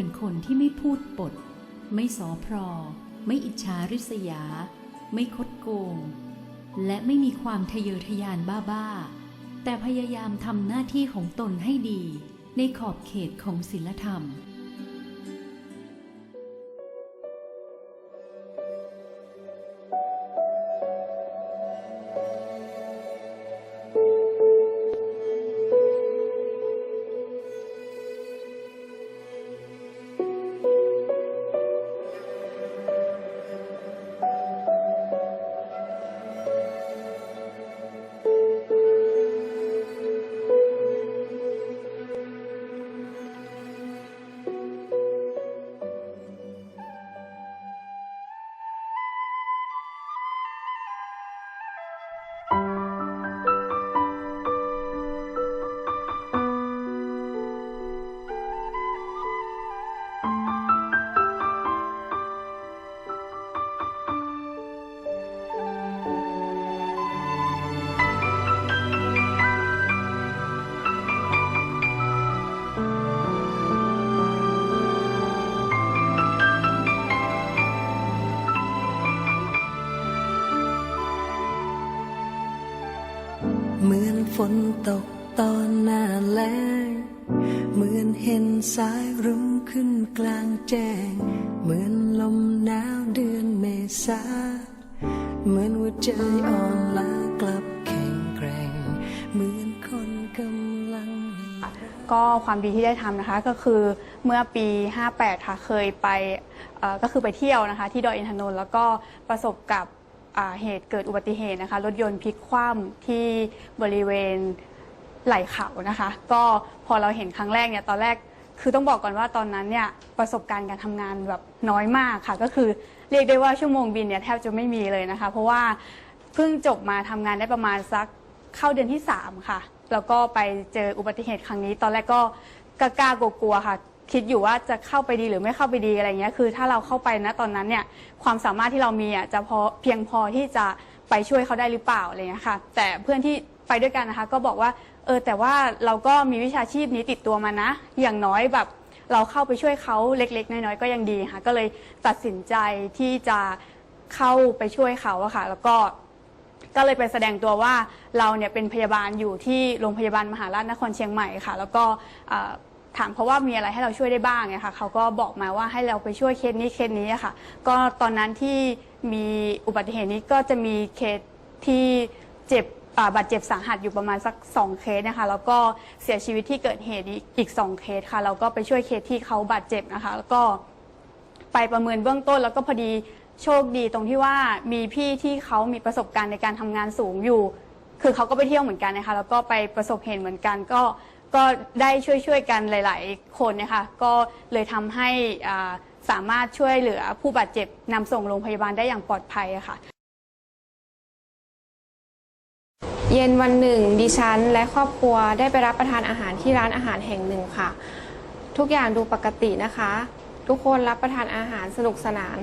เป็นคนที่ไม่พูดปด ไม่สอพรอ ไม่อิจฉาริษยา ไม่คดโกง และไม่มีความทะเยอทะยานบ้าๆ แต่พยายามทำหน้าที่ของตนให้ดี ในขอบเขตของศีลธรรม นตกตอนหน้าแล้งเหมือนเห็นสายรุ้งขึ้นกลางแจ้ง เหมือนลมหนาวเดือนเมษา เหมือนหัวใจอ่อนล้ากลับแข็งแกร่ง เหมือนคนกำลังมีก็ความดีที่ได้ทำนะคะก็คือเมื่อปี 58 ค่ะเคยไปเอ่อก็คือไปเที่ยวนะคะ ที่ดอยอินทนนท์แล้วก็ประสบกับ เหตุเกิดอุบัติเหตุนะคะ รถยนต์พลิกคว่ำที่บริเวณไหล่เขานะคะ ก็พอเราเห็นครั้งแรกเนี่ยตอนแรกคือต้องบอกก่อนว่าตอนนั้นเนี่ยประสบการณ์การทำงานแบบน้อยมากค่ะ ก็คือเรียกได้ว่าชั่วโมงบินเนี่ยแทบจะไม่มีเลยนะคะ เพราะว่าเพิ่งจบมาทำงานได้ประมาณสักเข้าเดือนที่ 3 ค่ะ แล้วก็ไปเจออุบัติเหตุครั้งนี้ ตอนแรกก็กล้ากลัวๆค่ะ คิดอยู่ว่าจะเข้าไปดีหรือไม่เข้าไปดีอะไรเงี้ยคือถ้าเราเข้าไปนะตอนนั้นเนี่ยความสามารถที่เรามีอะจะพอเพียงพอที่จะไปช่วยเขาได้หรือเปล่าอะไรเงี้ยค่ะ แต่เพื่อนที่ไปด้วยกันนะคะ ก็บอกว่าเออแต่ว่าเราก็มีวิชาชีพนี้ติดตัวมานะ อย่างน้อยแบบเราเข้าไปช่วยเขาเล็ก ๆ น้อยๆก็ยังดีค่ะ ก็เลยตัดสินใจที่จะเข้าไปช่วยเขาอะค่ะ แล้วก็ก็เลยไปแสดงตัวว่าเราเนี่ยเป็นพยาบาลอยู่ที่โรงพยาบาลมหาราชนครเชียงใหม่ค่ะ แล้วก็ ถามเขาว่ามีอะไรให้เราช่วยได้บ้างเนี่ยค่ะเขาก็บอกมาว่าให้เราไปช่วยเคสนี้เคสนี้อะค่ะ ก็ตอนนั้นที่มีอุบัติเหตุนี้ก็จะมีเคสที่เจ็บอ่าบาดเจ็บสาหัสอยู่ประมาณสัก 2 เคสนะคะ แล้วก็เสียชีวิตที่เกิดเหตุอีก2เคสค่ะ เราก็ไปช่วยเคสที่เขาบาดเจ็บนะคะ แล้วก็ไปประเมินเบื้องต้นแล้วก็พอดีโชคดีตรงที่ว่ามีพี่ที่เขามีประสบการณ์ในการทำงานสูงอยู่ คือเขาก็ไปเที่ยวเหมือนกันนะคะ แล้วก็ไปประสบเหตุเหมือนกันก็ ก็ได้ช่วยช่วยๆกันหลาย ๆ คนนะคะก็เลยทำให้อ่าสามารถช่วยเหลือผู้บาดเจ็บนำส่งโรงพยาบาลได้อย่างปลอดภัยอะค่ะ เย็นวันหนึ่ง ดิฉันและครอบครัวได้ไปรับประทานอาหารที่ร้านอาหารแห่งหนึ่งค่ะ ทุกอย่างดูปกตินะคะ ทุกคนรับประทานอาหารสนุกสนาน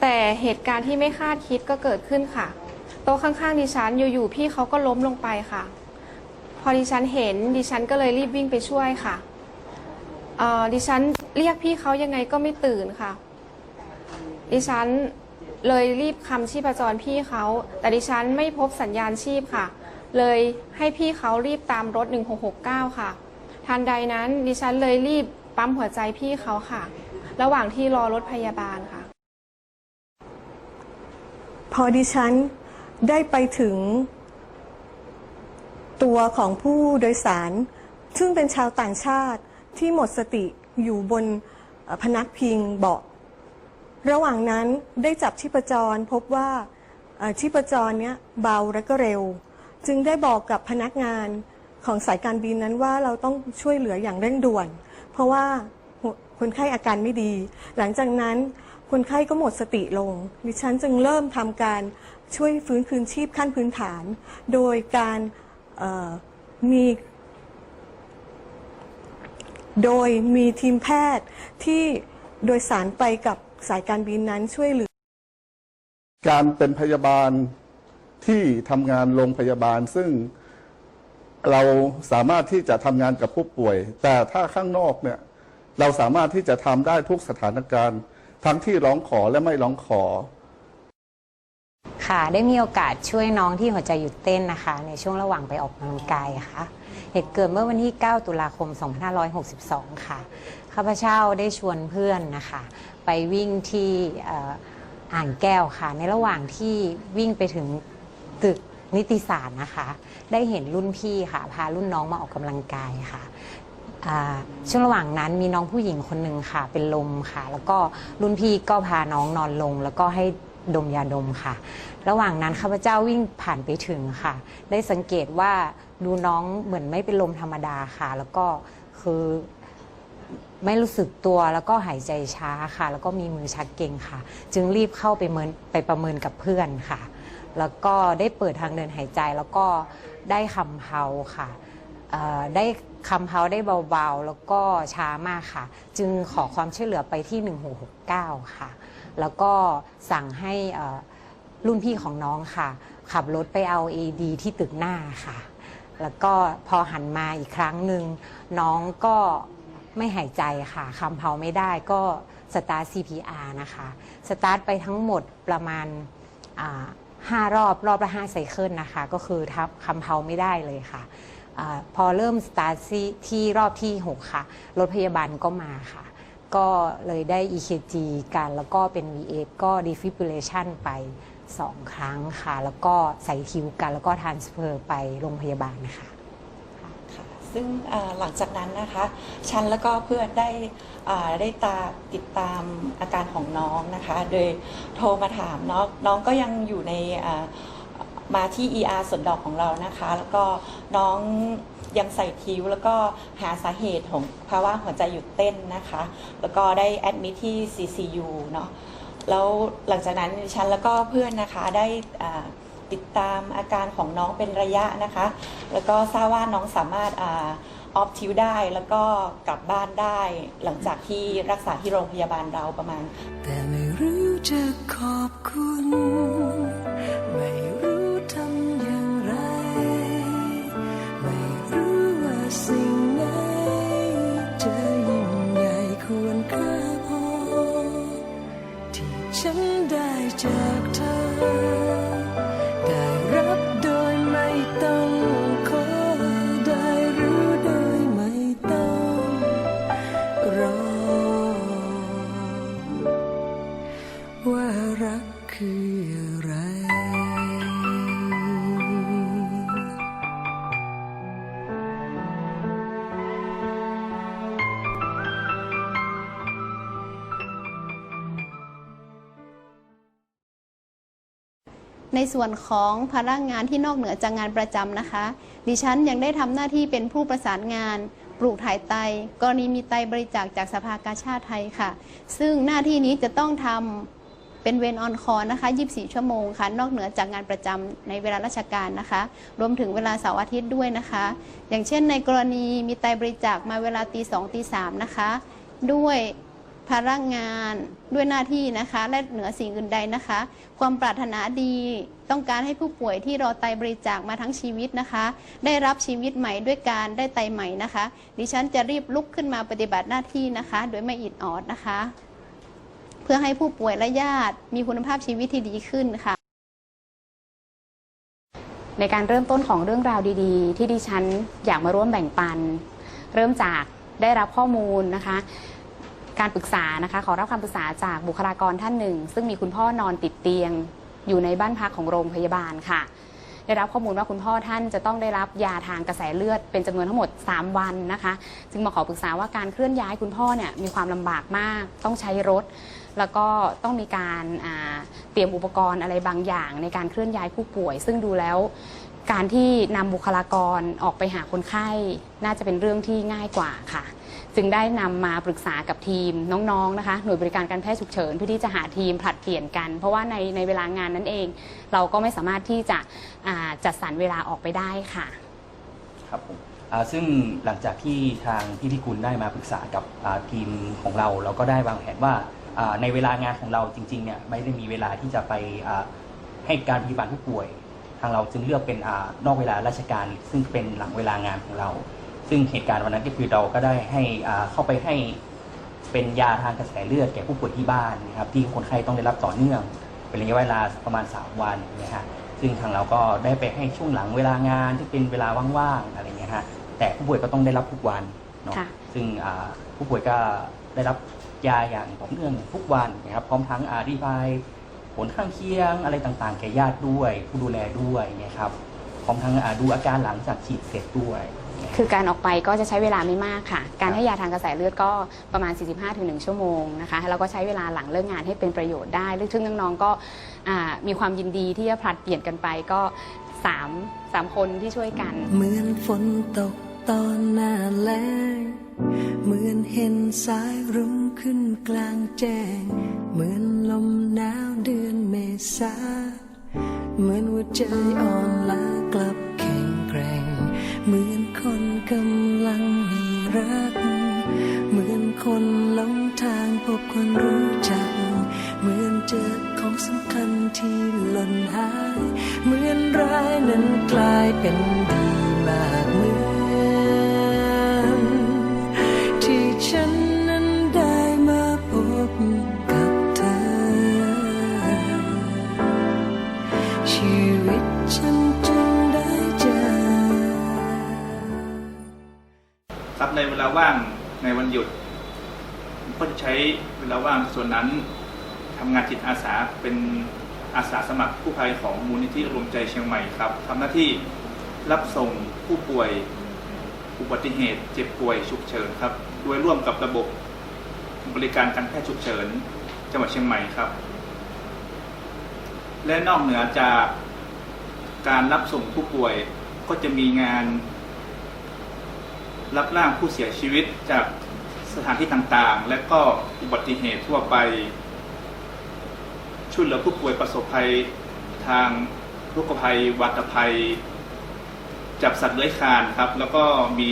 แต่เหตุการณ์ที่ไม่คาดคิดก็เกิดขึ้นค่ะ โต๊ะข้างๆดิฉันอยู่ๆพี่เขาก็ล้มลงไปค่ะ พอดิฉันเห็นดิฉันก็เลยรีบวิ่งไปช่วยค่ะอ่อดิฉันเรียกพี่เขายังไงก็ไม่ตื่นค่ะ ดิฉันเลยรีบคำชีพจรพี่เขา แต่ดิฉันไม่พบสัญญาณชีพค่ะ เลยให้พี่เขารีบตามรถ 1669 ค่ะ ทันใดนั้นดิฉันเลยรีบปั๊มหัวใจพี่เขาค่ะ ระหว่างที่รอรถพยาบาลค่ะ พอดิฉันได้ไปถึง ตัวของผู้โดยสาร ซึ่งเป็นชาวต่างชาติที่หมดสติอยู่บนพนักพิงเบาะ ระหว่างนั้นได้จับชีพจรพบว่าชีพจรเนี้ยเบาและก็เร็ว จึงได้บอกกับพนักงานของสายการบินนั้นว่าเราต้องช่วยเหลืออย่างเร่งด่วน เพราะว่าคนไข้อาการไม่ดี หลังจากนั้นคนไข้ก็หมดสติลง ดิฉันจึงเริ่มทำการช่วยฟื้นคืนชีพขั้นพื้นฐาน โดยการ มีโดยมีทีมแพทย์ที่โดยสารไปกับสายการบินนั้นช่วยเหลือ การเป็นพยาบาลที่ทำงานโรงพยาบาล ซึ่งเราสามารถที่จะทำงานกับผู้ป่วย แต่ถ้าข้างนอกเนี่ยเราสามารถที่จะทำได้ทุกสถานการณ์ ทั้งที่ร้องขอและไม่ร้องขอ ค่ะได้มีโอกาสช่วยน้องที่หัวใจหยุดเต้นนะคะ ในช่วงระหว่างไปออกกำลังกายค่ะ เหตุเกิดเมื่อวันที่ 9 ตุลาคม 2562 ค่ะข้าพเจ้าได้ชวนเพื่อนนะคะ ไปวิ่งที่อ่ออ่างแก้วค่ะ ในระหว่างที่วิ่งไปถึงตึกนิติศาสตร์นะคะ ได้เห็นรุ่นพี่ค่ะ พารุ่นน้องมาออกกำลังกายค่ะช่วงระหว่างนั้นมีน้องผู้หญิงคนหนึ่งค่ะ เป็นลมค่ะ แล้วก็รุ่นพี่ก็พาน้องนอนลง แล้วก็ให้ ดมยาดมค่ะ ระหว่างนั้นข้าพเจ้าวิ่งผ่านไปถึงค่ะ ได้สังเกตว่าดูน้องเหมือนไม่เป็นลมธรรมดาค่ะ แล้วก็คือไม่รู้สึกตัวแล้วก็หายใจช้าค่ะ แล้วก็มีมือชักเกร็งค่ะ จึงรีบเข้าไปเมินไปประเมินกับเพื่อนค่ะ แล้วก็ได้เปิดทางเดินหายใจแล้วก็ได้คำเพาค่ะได้คำเขาได้เบาๆ แล้วก็ช้ามากค่ะ จึงขอความช่วยเหลือไปที่ 1669 ค่ะ แล้วก็สั่งให้รุ่นพี่ของน้องค่ะ ขับรถไปเอา AD ที่ตึกหน้าค่ะ แล้วก็พอหันมาอีกครั้งหนึ่งน้องก็ไม่หายใจค่ะคำเพาไม่ได้ก็สตาร์ท CPR นะคะสตาร์ทไปทั้งหมดประมาณห้ารอบรอบละห้าไซเคิลนะคะ ก็คือทับคำเพาไม่ได้เลยค่ะอพอเริ่มสตาร์ทที่ที่รอบที่ 6 ค่ะ รถพยาบาลก็มาค่ะ ก็เลยได้ EKG กัน แล้วก็เป็น V8 ก็ defibrillation ไป 2 ครั้งค่ะ แล้วก็ใส่ทิวกัน แล้วก็ transfer ไปโรงพยาบาลนะคะ ค่ะซึ่งอ่าหลังจากนั้นนะคะ ฉันแล้วก็เพื่อนได้อ่าได้ตาติดตามอาการของน้องนะคะ โดยโทรมาถามน้องน้องก็ยังอยู่ในอ่ามาที่ ER สวนดอกของเรานะคะ แล้วก็น้อง ยังใส่ทิ้ว แล้วก็หาสาเหตุของภาวะหัวใจหยุดเต้นนะคะ แล้วก็ได้แอดมิทที่ CCU เนาะแล้วหลังจากนั้นฉันแล้วก็เพื่อนนะคะได้ติดตามอาการของน้องเป็นระยะนะคะ แล้วก็ทราบว่าน้องสามารถออฟทิวได้แล้วก็กลับบ้านได้ หลังจากที่รักษาที่โรงพยาบาลเราประมาณ แต่ไม่รู้จะขอบคุณ ไม่รู้ ในส่วนของภาระงานที่นอกเหนือจากงานประจำนะคะ ดิฉันยังได้ทำหน้าที่เป็นผู้ประสานงาน ปลูกถ่ายไต กรณีมีไตบริจาคจากสภากาชาติไทยค่ะ ซึ่งหน้าที่นี้จะต้องทำเป็นเวนออนคอนะคะ 24 ชั่วโมงค่ะ นอกเหนือจากงานประจำในเวลาราชการนะคะ รวมถึงเวลาเสาร์อาทิตย์ด้วยนะคะ อย่างเช่นในกรณีมีไตบริจาคมาเวลาตีสองตีสามนะคะ ด้วย ภาระงานด้วยหน้าที่นะคะ และเหนือสิ่งอื่นใดนะคะ ความปรารถนาดีต้องการให้ผู้ป่วยที่รอไตบริจาคมาทั้งชีวิตนะคะ ได้รับชีวิตใหม่ด้วยการได้ไตใหม่นะคะ ดิฉันจะรีบลุกขึ้นมาปฏิบัติหน้าที่นะคะ โดยไม่อิดออดนะคะ เพื่อให้ผู้ป่วยและญาติมีคุณภาพชีวิตที่ดีขึ้นค่ะในการเริ่มต้นของเรื่องราวดีๆ ที่ดิฉันอยากมาร่วมแบ่งปัน เริ่มจากได้รับข้อมูลนะคะ การปรึกษานะคะขอรับคำปรึกษาจากบุคลากรท่านหนึ่ง ซึ่งมีคุณพ่อนอนติดเตียง อยู่ในบ้านพักของโรงพยาบาลค่ะ ได้รับข้อมูลว่าคุณพ่อท่านจะต้องได้รับยาทางกระแสเลือดเป็นจำนวนทั้งหมด 3 วันนะคะ จึงมาขอปรึกษาว่าการเคลื่อนย้ายคุณพ่อเนี่ยมีความลำบากมาก ต้องใช้รถ แล้วก็ต้องมีการาเตรียมอุปกรณ์อะไรบางอย่าง ในการเคลื่อนย้ายผู้ป่วย ซึ่งดูแล้วการที่นำบุคลากรออกไปหาคนไข้ น่าจะเป็นเรื่องที่ง่ายกว่าค่ะ จึงได้นำมาปรึกษากับทีมน้องๆนะคะหน่วยบริการการแพทย์ฉุกเฉินเพื่อที่จะหาทีมผลัดเปลี่ยนกัน เพราะว่าในในเวลางานนั้นเอง เราก็ไม่สามารถที่จะจัดสรรเวลาออกไปได้ค่ะ ครับผมซึ่งหลังจากที่ทางพี่พิกุลได้มาปรึกษากับทีมของเรา เราก็ได้วางแผนว่าในเวลางานของเราจริงๆเนี่ยไม่ได้มีเวลาที่จะไปให้การพยาบาลผู้ป่วย ทางเราจึงเลือกเป็นอนอกเวลาราชการ ซึ่งเป็นหลังเวลางานของเรา ซึ่งเหตุการณ์วันนั้นก็คือเราก็ได้ให้อ่าเข้าไปให้เป็นยาทางกระแสเลือดแก่ผู้ป่วยที่บ้านนะครับที่คนไข้ต้องได้รับต่อเนื่อง เป็นระยะเวลาประมาณ 3 วันนะฮะซึ่งทางเราก็ได้ไปให้ช่วงหลังเวลางานที่เป็นเวลาว่างๆอะไรเงี้ยฮะแต่ผู้ป่วยก็ต้องได้รับทุกวันเนาะค่ะซึ่งอ่าผู้ป่วยก็ได้รับยาอย่างต่อเนื่องทุกวันนะครับพร้อมทั้งอธิบายผลข้างเคียงอะไรต่างๆ แก่ญาติด้วย ผู้ดูแลด้วยนะครับพร้อมทั้งอ่าดูอาการหลังจากฉีดเสร็จด้วยนะ ครับคือการออกไปก็จะใช้เวลาไม่มากค่ะ การให้ยาทางกระแสเลือดก็ประมาณ 45-1 ชั่วโมงนะคะแล้วก็ใช้เวลาหลังเลิกงานให้เป็นประโยชน์ได้ซึ่งน้องๆก็อ่ามีความยินดีที่จะผลัดเปลี่ยนกันไปก็3 3คนที่ช่วยกัน เหมือนฝนตกตอนหน้าแล้งเหมือนเห็นสายรุ้งขึ้นกลางแจ้ง เหมือนลมหนาวเดือนเมษา เหมือนหัวใจอ่อนล้ากลับ กำลังมีรัก เหมือนคนหลงทางพบคนรู้จัก เหมือนเจอของสำคัญที่หล่นหาย เหมือนร้ายนั้นกลายเป็นดีมาก ครับในเวลาว่างในวันหยุด ก็จะใช้เวลาว่างส่วนนั้นทำงานจิตอาสาเป็นอาสาสมัครผู้ภัยของมูลนิธิรวมใจเชียงใหม่ครับทำหน้าที่รับส่งผู้ป่วย อุบัติเหตุ เจ็บป่วยฉุกเฉินครับโดยร่วมกับระบบบริการการแพทย์ฉุกเฉิน จังหวัดเชียงใหม่ครับ และนอกเหนือจากการรับส่งผู้ป่วยก็จะมีงาน รับร่างผู้เสียชีวิตจากสถานที่ต่างๆ และก็อุบัติเหตุทั่วไป ช่วยเหลือผู้ป่วยประสบภัยทางโรคภัย วัตภัย จับสัตว์เลื้อยคลานครับ แล้วก็มี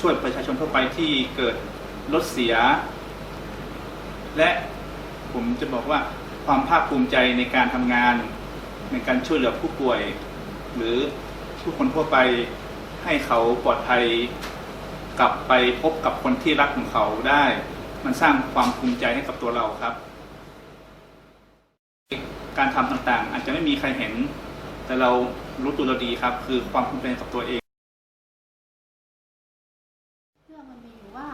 ช่วยประชาชนทั่วไปที่เกิดรถเสีย และผมจะบอกว่าความภาคภูมิใจในการทำงานในการช่วยเหลือผู้ป่วย หรือผู้คนทั่วไปให้เขาปลอดภัย กลับไปพบกับคนที่รักของเขาได้ มันสร้างความภูมิใจให้กับตัวเราครับ การทำต่างๆ อาจจะไม่มีใครเห็น แต่เรารู้ตัวเราดีครับ คือความภูมิใจกับตัวเองเรื่องมันมีอยู่ว่า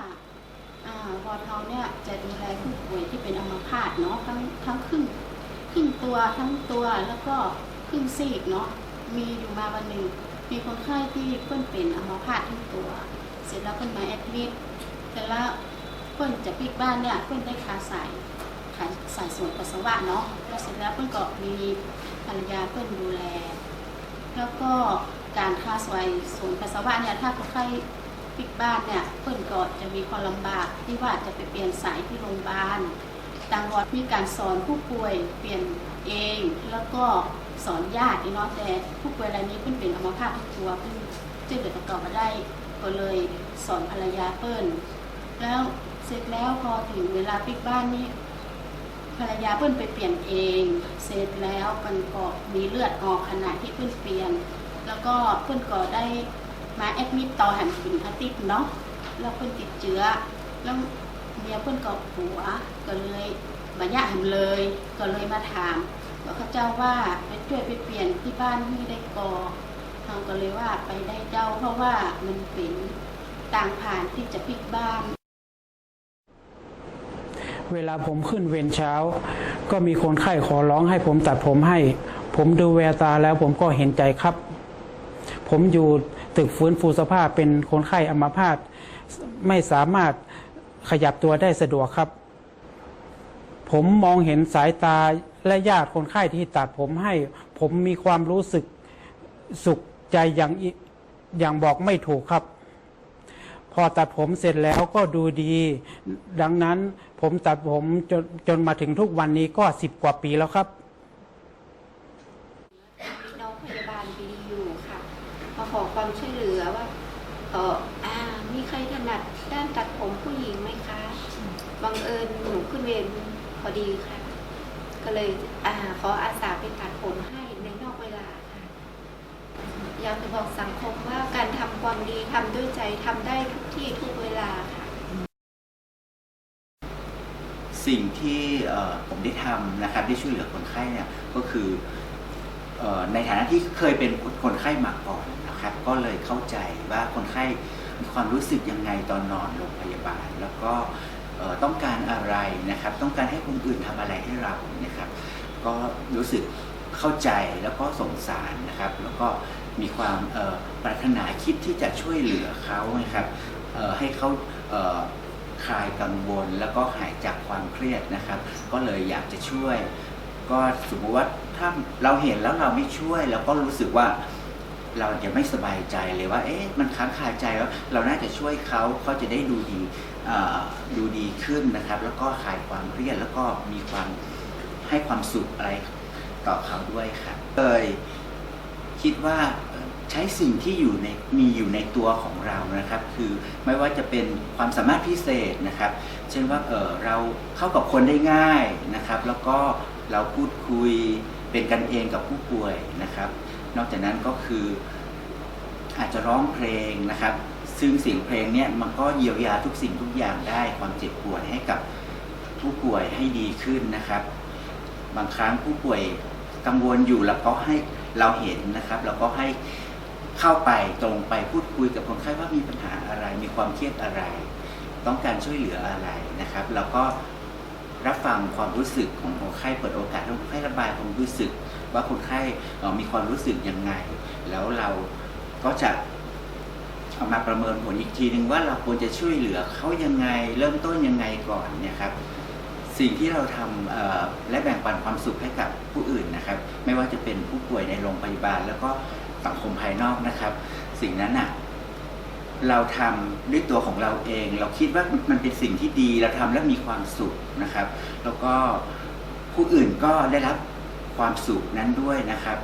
อ่าพอเทาเนี่ยจะดูแลผู้ป่วยที่เป็นอัมพาตเนาะทั้งทั้งครึ่งครึ่งตัวทั้งตัวแล้วก็ครึ่งซีกเนาะมีอยู่มาวันหนึ่งมีคนไข้ที่เพิ่นเป็นอัมพาตทั้งตัว เสร็จแล้วเพิ่นมาแอดมิดเสร็จแล้วเพิ่นจะปิกบ้านเนี่ยเพิ่นได้คาใส่ขาใส่ส่วนปัสสาวะเนาะแล้วเสร็จแล้วเพิ่นก็มีภรรยาเพิ่นดูแล แล้วก็การค่าสวยส่วนปัสสาวะเนี่ยถ้าคนไข้ปิดบ้านเนี่ยเพิ่นก็จะมีความลำบากที่ว่าจะไปเปลี่ยนสายที่โรงพยาบาลต่างวัดมีการสอนผู้ป่วยเปลี่ยนเองแล้วก็สอนญาติเนาะแต่ผู้ป่วยรายนี้เพิ่นเป็นอัมพาตทุกตัวเพิ่นจึงเกิดประกอบมาได้ ก็เลยสอนภรรยาเปิ้นแล้วเสร็จแล้วพอถึงเวลาปิดบ้านนี่ภรรยาเปิ้นไปเปลี่ยนเอง เสร็จแล้วมันก็มีเลือดออกขณะที่เปิ้นเปลี่ยน แล้วก็เปิ้นก็ได้มาแอดมิดต่อหันเป็นอาทิตย์เนาะแล้วเพิ่นติดเชื้อแล้วเมียเพิ่นก็ผัวก็เลยบัญญัติหันเลย ก็เลยมาถามว่าเขาเจ้าว่าไปช่วยไปเปลี่ยนที่บ้านที่ได้ก่อ ทางก็เลยว่าไปได้เจ้า เพราะว่ามันเป็นต่างผ่านที่จะพลิกบ้านเวลาผมขึ้นเวรเช้า ก็มีคนไข้ขอร้องให้ผมตัดผมให้ ผมดูแววตาแล้วผมก็เห็นใจครับ ผมอยู่ตึกฟื้นฟูสภาพเป็นคนไข้อัมพาตไม่สามารถขยับตัวได้สะดวกครับ ผมมองเห็นสายตาและญาติคนไข้ที่ตัดผมให้ ผมมีความรู้สึกสุข ใจอย่างอย่างบอกไม่ถูกครับ พอตัดผมเสร็จแล้วก็ดูดี ดังนั้นผมตัดผมจนจนมาถึงทุกวันนี้ก็สิบกว่าปีแล้วครับมีน้องพยาบาลดีอยู่ค่ะมาขอความช่วยเหลือว่าเอออ่ามีใครถนัดด้านตัดผมผู้หญิงไหมคะบังเอิญหนูขึ้นเวรพอดีค่ะ ก็เลยอ่าขออาสาไปตัดผมให้ในนอกเวลาค่ะ อยากจะบอกสังคมว่าการทำความดีทำด้วยใจทำได้ทุกที่ทุกเวลาค่ะ สิ่งที่เอ่อผมได้ทำนะครับได้ช่วยเหลือคนไข้เนี่ยก็คือเอ่อในฐานะที่เคยเป็นคนไข้มาก่อนนะครับ ก็เลยเข้าใจว่าคนไข้มีความรู้สึกยังไงตอนนอนโรงพยาบาล แล้วก็เอ่อต้องการอะไรนะครับ ต้องการให้คนอื่นทำอะไรให้เรานะครับ ก็รู้สึกเข้าใจแล้วก็สงสารนะครับ แล้วก็ มีความปรารถนาคิดที่จะช่วยเหลือเขานะครับให้เขาคลายกังวลแล้วก็หายจากความเครียดนะครับ ก็เลยอยากจะช่วย ก็สมมติว่าถ้าเราเห็นแล้วเราไม่ช่วยเราก็รู้สึกว่าเราจะไม่สบายใจเลยว่า เอ๊ะ มันค้างคาใจแล้วเราน่าจะช่วยเขาเขาจะได้ดูดีดูดีขึ้นนะครับ แล้วก็คลายความเครียดแล้วก็มีความให้ความสุขอะไรต่อเขาด้วยครับเลย คิดว่าใช้สิ่งที่อยู่ในมีอยู่ในตัวของเรานะครับ คือไม่ว่าจะเป็นความสามารถพิเศษนะครับ เช่นว่าเออเราเข้ากับคนได้ง่ายนะครับ แล้วก็เราพูดคุยเป็นกันเองกับผู้ป่วยนะครับ นอกจากนั้นก็คืออาจจะร้องเพลงนะครับ ซึ่งเสียงเพลงเนี่ยมันก็เยียวยาทุกสิ่งทุกอย่างได้ความเจ็บปวดให้กับผู้ป่วยให้ดีขึ้นนะครับ บางครั้งผู้ป่วยกังวลอยู่แล้วก็ให้ เราเห็นนะครับ เราก็ให้เข้าไปตรงไปพูดคุยกับคนไข้ว่ามีปัญหาอะไร มีความเครียดอะไร ต้องการช่วยเหลืออะไรนะครับแล้วก็รับฟังความรู้สึกของคนไข้เปิดโอกาสให้คนไข้ระบายความรู้สึก ว่าคนไข้มีความรู้สึกยังไง แล้วเราก็จะเอามาประเมินผลอีกทีหนึ่งว่าเราควรจะช่วยเหลือเขายังไง เริ่มต้นยังไงก่อนเนี่ยครับ สิ่งที่เราทำและแบ่งปันความสุขให้กับผู้อื่นนะครับ ไม่ว่าจะเป็นผู้ป่วยในโรงพยาบาล แล้วก็สังคมภายนอกนะครับ สิ่งนั้นน่ะเราทำด้วยตัวของเราเอง เราคิดว่ามันเป็นสิ่งที่ดีเราทำแล้วมีความสุขนะครับ แล้วก็ผู้อื่นก็ได้รับความสุขนั้นด้วยนะครับ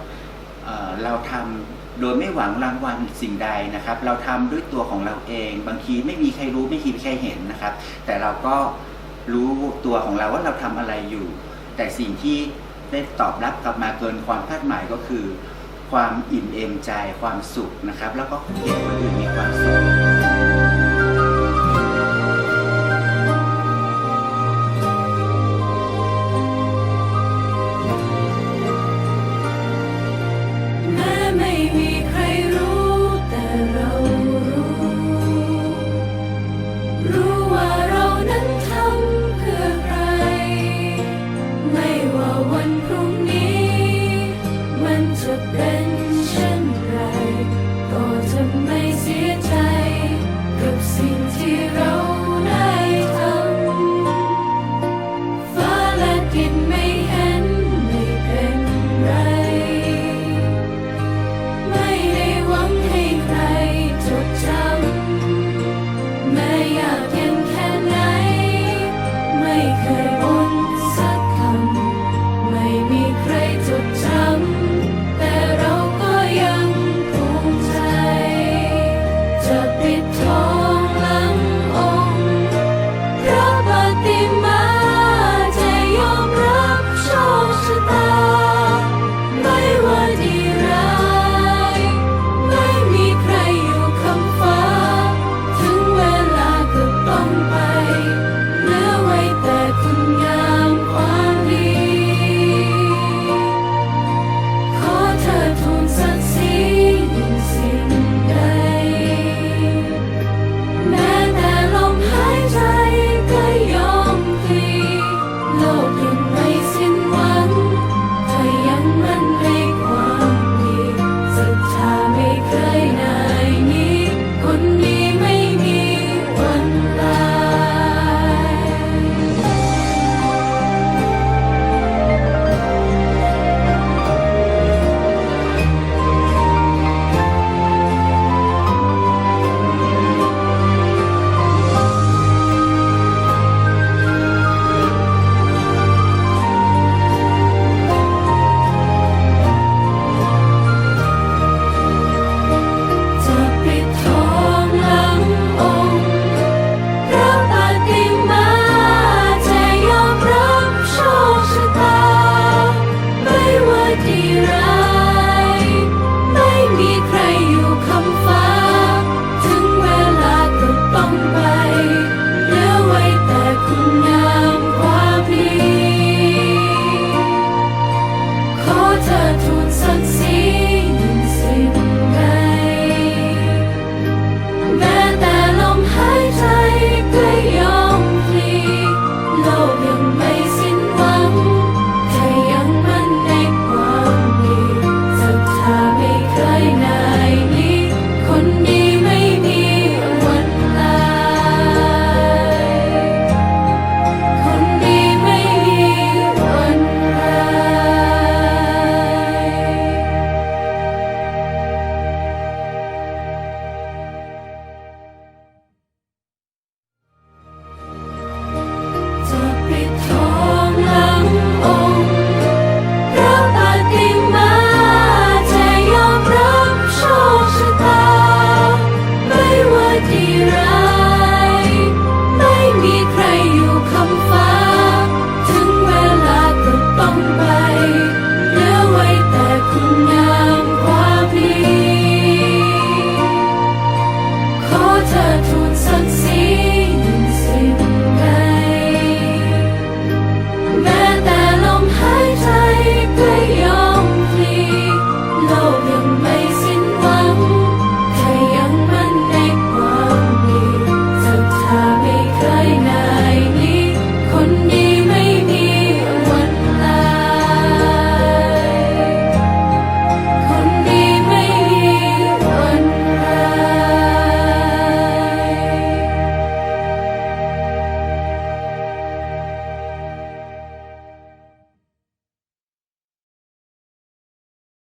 เเราทำโดยไม่หวังรางวัลสิ่งใดนะครับ เราทำด้วยตัวของเราเอง บางทีไม่มีใครรู้ไม่มีใครเห็นนะครับ แต่เราก็ รู้ตัวของเราว่าเราทำอะไรอยู่ แต่สิ่งที่ได้ตอบรับกลับมาเกินความคาดหมายก็คือ ความอิ่มเอมใจความสุขนะครับ แล้วก็เห็นคนอื่นมีความสุข